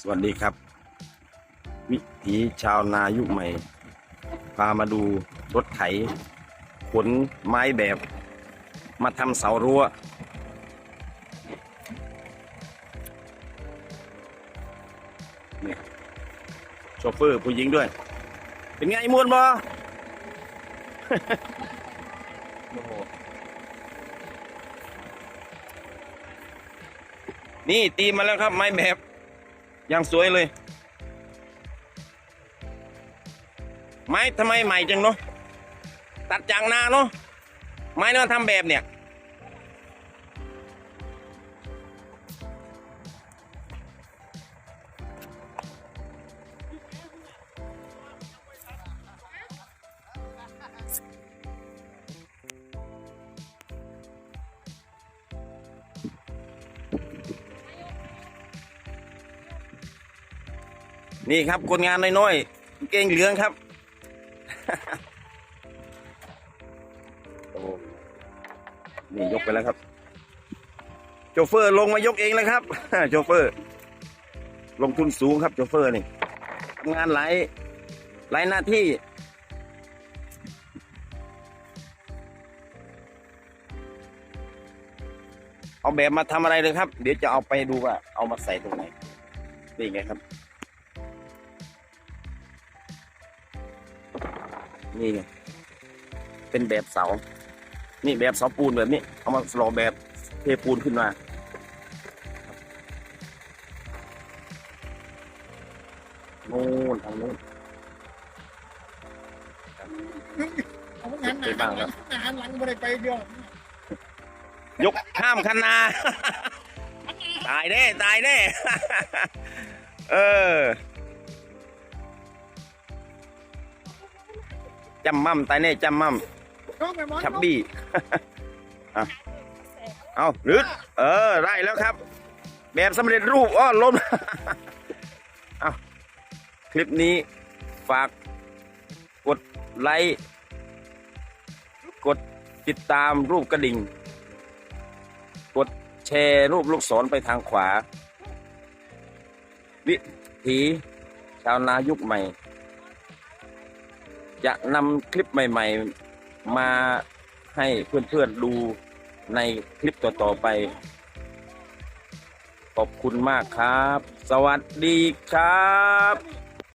สวัสดีครับ วิถีชาวนายุคใหม่ พามาดูรถไถ ขนไม้แบบ มาทำเสารั้ว นี่โชเฟอร์ผู้หญิงด้วย เป็นไงมวนบอนี่ตีมาแล้วครับไม้แบบ ยังสวยเลย ไม้ทำไมใหม่จังเนาะตัดจากนาเนาะไม้เนาะทำแบบเนี่ย นี่ครับคนงานน้อยๆเก่งเหลืองครับโอ้นี่ยกไปแล้วครับโชเฟอร์ลงมายกเองเลยครับโชเฟอร์ ลงทุนสูงครับโชเฟอร์นี่ทำงานหลายหลายหน้าที่ เอาแบบมาทำอะไรเลยครับ เดี๋ยวจะเอาไปดูว่า เอามาใส่ตรงไหนนี่ไงครับ นี่ไงเป็นแบบเสา นี่แบบเสาปูนแบบนี้ เอามาสลอแบบเทปูนขึ้นมาโน่นทางโน้นเอางานหนาหลังงานหลังไม่ได้ไปเดียวยกข้ามคันนา ตายแน่ ตายแน่ เออ จำมั่มตายแน่จำมั่มน้องไปมอนชับบี้อะเอารืดเออได้แล้วครับ แบบสำเร็จรูปอ้อล้มเอาคลิปนี้ฝากกดไลค์กดติดตามรูปกระดิ่ง กดแชร์รูปลูกศรไปทางขวา วิถีชาวนายุคใหม่ จะนำคลิปใหม่ ๆ มาให้เพื่อนๆดูในคลิปต่อๆไป ขอบคุณมากครับ สวัสดีครับ